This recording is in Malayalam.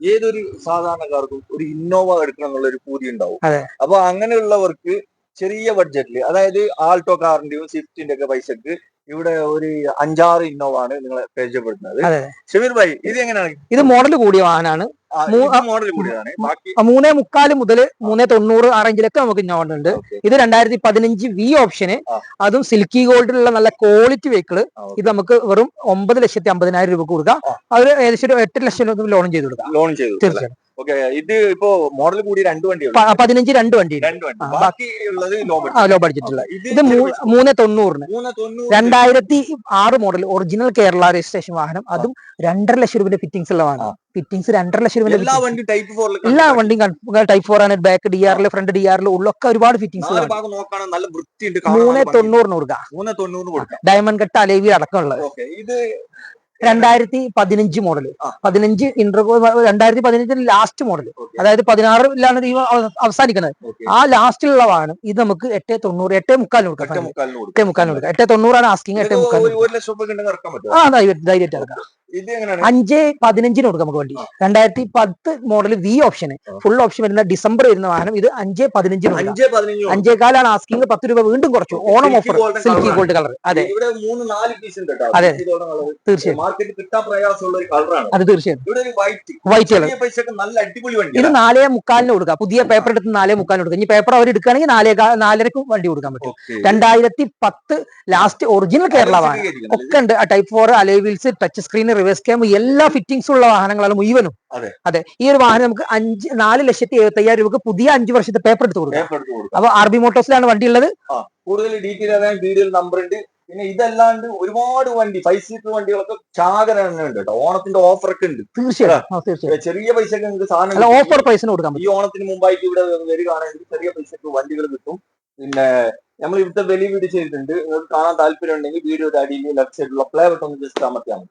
ഏതൊരു സാധാരണക്കാർക്കും ഒരു ഇന്നോവ എടുക്കണം എന്നുള്ള ഒരു പൂതി ഉണ്ടാവും. അപ്പൊ അങ്ങനെയുള്ളവർക്ക് ചെറിയ ബഡ്ജറ്റിൽ അതായത് ആൾട്ടോ കാറിന്റെയും സ്വിഫ്റ്റിന്റെ ഒക്കെ പൈസക്ക് ഇവിടെ ഒരു അഞ്ചാറ് ഇന്നോവ ആണ് നിങ്ങളെ പരിചയപ്പെടുത്തുന്നത്. ഷമീർ ഭായി ഇത് എങ്ങനെയാണ്? ഇത് മോഡൽ കൂടിയ വാഹനമാണ് മൂന്നേ മുക്കാൽ മുതൽ മൂന്നേ തൊണ്ണൂറ് ആ റേഞ്ചിലൊക്കെ നമുക്ക് ഇന്നോവ ഉണ്ട് ഇത് രണ്ടായിരത്തി പതിനഞ്ച് വി ഓപ്ഷന് അതും സിൽക്കി ഗോൾഡിലുള്ള നല്ല ക്വാളിറ്റി വെഹിക്കിൾ ഇത് നമുക്ക് വെറും ഒമ്പത് ലക്ഷത്തി അമ്പതിനായിരം രൂപ കൊടുക്കാം. അത് ഏകദേശം ഒരു എട്ട് ലക്ഷം രൂപ ലോൺ ചെയ്ത് കൊടുക്കാം. ലോൺ ചെയ്ത് തീർച്ചയായും ഇത് ഇപ്പോ മോഡൽ കൂടി രണ്ട് വണ്ടി പതിനഞ്ച് രണ്ട് വണ്ടി. ലോ ബഡ്ജറ്റുള്ള ഇത് മൂന്ന് തൊണ്ണൂറിന്. രണ്ടായിരത്തി ആറ് മോഡൽ ഒറിജിനൽ കേരള രജിസ്ട്രേഷൻ വാഹനം. അതും രണ്ടര ലക്ഷം രൂപയുടെ ഫിറ്റിംഗ്സ് ഉള്ള വാഹനം. ഫിറ്റിംഗ്സ് രണ്ടര ലക്ഷം രൂപ എല്ലാ വണ്ടിയും ടൈപ്പ് ഫോർ ആണ് ബാക്ക് ഡി ആറിൽ ഫ്രണ്ട് ഡി ആറിൽ ഉള്ളൊക്കെ ഒരുപാട് ഫിറ്റിംഗ്സ് മൂന്ന് തൊണ്ണൂറിന് കൊടുക്കാം. ഡയമണ്ട് കട്ട് അലേവി അടക്കമുള്ളത്. രണ്ടായിരത്തി പതിനഞ്ച് മോഡൽ. പതിനഞ്ച് ഇന്റർവോ രണ്ടായിരത്തി പതിനഞ്ചിന് ലാസ്റ്റ് മോഡൽ അതായത് പതിനാറിലാണ് ഈ അവ- അവസാനിക്കുന്നത്. ആ ലാസ്റ്റിലുള്ള വാഹനം ഇത് നമുക്ക് എട്ട് തൊണ്ണൂറ് എട്ടേ മുക്കാലിന് കൊടുക്കാം. എട്ട് മുക്കാലിന് കൊടുക്കാം. എട്ടേ തൊണ്ണൂറാണ് ആസ്കിങ് എട്ടേ മുക്കാൽ ആ ധൈര്യ- ധൈര്യമായിട്ട് ഇറക്കാം. അഞ്ച് പതിനഞ്ചിന് കൊടുക്കാം നമുക്ക് വണ്ടി. രണ്ടായിരത്തി പത്ത് model V option full option വരുന്ന ഡിസംബർ വരുന്ന വാഹനം ഇത് അഞ്ച് പതിനഞ്ചിന് അഞ്ചേ അഞ്ച് പതിനഞ്ച് അഞ്ചേകാലാണ് ആസ്കിങ് പത്ത് രൂപ വീണ്ടും കുറച്ചു. Onam offer silk gold colour അതെ. അതെ. തീർച്ചയായും. അത് തീർച്ചയായും. വൈറ്റ് കളർ ഇത് നാലേ മുക്കാലിന് കൊടുക്കാം. പുതിയ പേപ്പർ എടുത്ത് നാലേ മുക്കാലിന് കൊടുക്കാം. ഇനി പേപ്പർ അവർ എടുക്കുകയാണെങ്കിൽ നാലേ നാലരക്കും വണ്ടി കൊടുക്കാൻ പറ്റും. രണ്ടായിരത്തി പത്ത് ലാസ്റ്റ് ഒറിജിനൽ കേരള വാഹനം. ഒക്കെ ഉണ്ട്. Type four alloy wheels touch screen reverse camera എല്ലാ ഫിറ്റിംഗ്സും ഉള്ള വാഹനങ്ങളാണ് മുഴുവനും. അതെ. അതെ. ഈ ഒരു വാഹനം നമുക്ക് അഞ്ച് നാല് ലക്ഷത്തി എഴുപത്തി അയ്യായിരം രൂപക്ക് പുതിയ അഞ്ചു വർഷത്തെ പേപ്പർ എടുത്ത് കൊടുക്കും. അപ്പൊ ആർ ബി മോട്ടോഴ്സിലാണ് വണ്ടി ഉള്ളത്. കൂടുതൽ ഡീറ്റെയിൽ അറിയാൻ വീഡിയോയിൽ നമ്പർ ഉണ്ട്. പിന്നെ ഇതല്ലാണ്ട് ഒരുപാട് വണ്ടി ഫൈവ് സീറ്റർ വണ്ടികളൊക്കെ ചാകര തന്നെ ഉണ്ട് കേട്ടോ. ഓണത്തിന്റെ ഓഫർ ഒക്കെ ഉണ്ട്. തീർച്ചയായും. ആ, ചെറിയ പൈസ നിങ്ങൾക്ക് സാധനം. ഓഫർ പ്രൈസിന് കൊടുക്കാം ഈ ഓണത്തിന് മുമ്പായിട്ട് ഇവിടെ വരികയാണെങ്കിൽ ചെറിയ പൈസക്ക് വണ്ടികൾ കിട്ടും. പിന്നെ നമ്മൾ ഇവിടുത്തെ വലിയ വീഡിയോ ചെയ്തിട്ടുണ്ട്. നിങ്ങൾക്ക് കാണാൻ താല്പര്യം ഉണ്ടെങ്കിൽ വീഡിയോയുടെ അടിയിൽ ലെഫ്റ്റ് സൈഡിലുള്ള പ്ലേ ബട്ടൺ ജസ്റ്റ് അമർത്തിയാൽ മതി.